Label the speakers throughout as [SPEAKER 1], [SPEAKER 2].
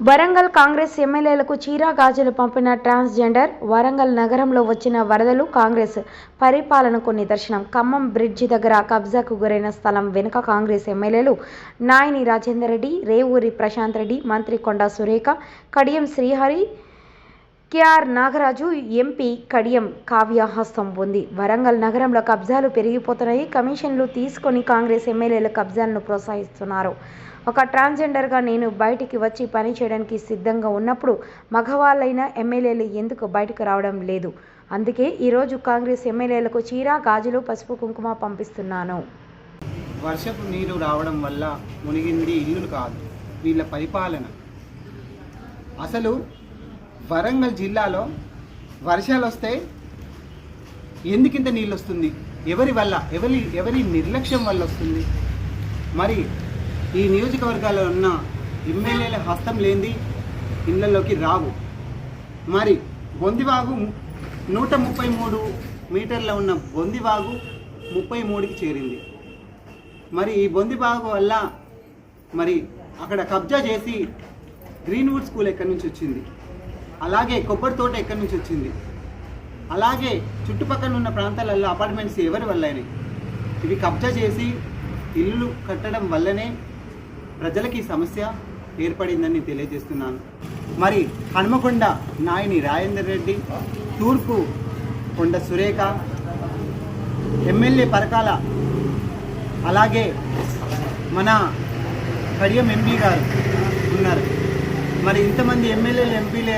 [SPEAKER 1] వరంగల్ కాంగ్రెస్ ఎమ్మెల్యేలకు చీరా గాజులు పంపిన ట్రాన్స్జెండర్ వరంగల్ నగరంలో వచ్చిన వరదలు కాంగ్రెస్ పరిపాలనకు నిదర్శనం. ఖమ్మం బ్రిడ్జి దగ్గర కబ్జాకు గురైన స్థలం వెనుక కాంగ్రెస్ ఎమ్మెల్యేలు నాయని రాజేందర్ రెడ్డి రేవూరి ప్రశాంత్ రెడ్డి మంత్రి కొండా సురేఖ కడియం శ్రీహరి కేఆర్ నాగరాజు ఎంపీ కడియం కావ్యాహస్తం ఉంది వరంగల్ నగరంలో కబ్జాలు పెరిగిపోతున్నాయి. కమిషన్లు తీసుకొని కాంగ్రెస్ ఎమ్మెల్యేల కబ్జాలను ప్రోత్సహిస్తున్నారు. ఒక ట్రాన్స్జెండర్గా నేను బయటికి వచ్చి పని చేయడానికి సిద్ధంగా ఉన్నప్పుడు మగవాళ్ళైన ఎమ్మెల్యేలు ఎందుకు బయటకు రావడం లేదు? అందుకే ఈరోజు కాంగ్రెస్ ఎమ్మెల్యేలకు చీర గాజులు పసుపు కుంకుమ పంపిస్తున్నాను.
[SPEAKER 2] వర్షపు నీరు రావడం వల్ల మునిగింది ఇల్లులు కాదు వీళ్ళ పరిపాలన. అసలు వరంగల్ జిల్లాలో వర్షాలు వస్తే ఎందుకింత నీళ్ళు వస్తుంది ఎవరి వల్ల? ఎవరి ఎవరి నిర్లక్ష్యం వల్ల వస్తుంది? మరి ఈ నియోజకవర్గాల్లో ఉన్న ఎమ్మెల్యేల హస్తం లేనిది ఇళ్ళలోకి రావు. మరి బొందివాగు నూట ముప్పై మూడు మీటర్ల ఉన్న బొందివాగు ముప్పై మూడుకి చేరింది. మరి ఈ బొందివాగు వల్ల మరి అక్కడ కబ్జా చేసి గ్రీన్వుడ్ స్కూల్ ఎక్కడి నుంచి వచ్చింది? అలాగే కొబ్బరి తోట ఎక్కడి నుంచి వచ్చింది? అలాగే చుట్టుపక్కల ఉన్న ప్రాంతాలలో అపార్ట్మెంట్స్ ఎవరి వల్లనే? ఇవి కబ్జా చేసి ఇల్లు కట్టడం వల్లనే ప్రజలకి సమస్య ఏర్పడిందని తెలియజేస్తున్నాను. మరి హనుమకొండ నాయని రాజేందర్ రెడ్డి తూర్పు కొండ సురేఖ ఎమ్మెల్యే పరకాల అలాగే మన కడియం ఎంపీ గారు ఉన్నారు. మరి ఇంతమంది ఎమ్మెల్యేలు ఎంపీలే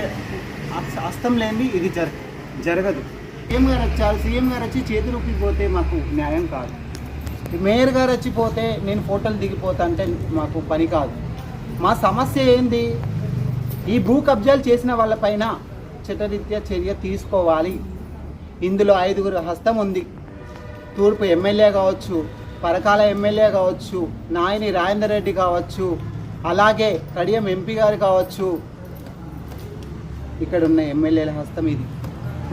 [SPEAKER 2] అస్తం హస్తం లేని ఇది జర జరగదు. సీఎం గారు వచ్చారు సీఎం గారు వచ్చి చేతులు ఊపిపోతే మాకు న్యాయం కాదు. మేయర్ గారు వచ్చిపోతే నేను ఫోటోలు దిగిపోతా అంటే మాకు పని కాదు. మా సమస్య ఏంది? ఈ భూ కబ్జాలు చేసిన వాళ్ళపైన చట్టరీత్యా చర్య తీసుకోవాలి. ఇందులో ఐదుగురు హస్తం ఉంది. తూర్పు ఎమ్మెల్యే కావచ్చు పరకాల ఎమ్మెల్యే కావచ్చు నాయని రాజేందర్ రెడ్డి కావచ్చు అలాగే కడియం ఎంపీ గారు కావచ్చు. ఇక్కడ ఉన్న ఎమ్మెల్యేల హస్తం ఇది.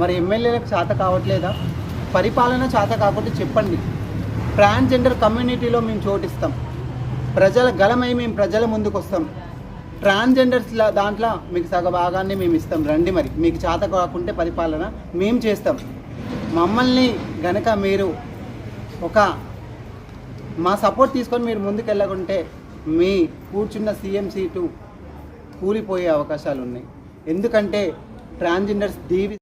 [SPEAKER 2] మరి ఎమ్మెల్యేలకు చేత కావట్లేదా? పరిపాలన చేత కాకుండా చెప్పండి. ట్రాన్స్జెండర్ కమ్యూనిటీలో మేము చోటిస్తాం. ప్రజల గలమై మేము ప్రజల ముందుకు వస్తాం ట్రాన్స్జెండర్స్ దాంట్లో మీకు సగ భాగాన్ని మేము ఇస్తాం. రండి మరి. మీకు చేత కాకుంటే పరిపాలన మేము చేస్తాం. మమ్మల్ని గనక మీరు ఒక మా సపోర్ట్ తీసుకొని మీరు ముందుకు వెళ్ళకుంటే మీ కూర్చున్న సీఎం సీటు కూలిపోయే అవకాశాలు ఉన్నాయి ఎందుకంటే ట్రాన్స్జెండర్స్ దీవి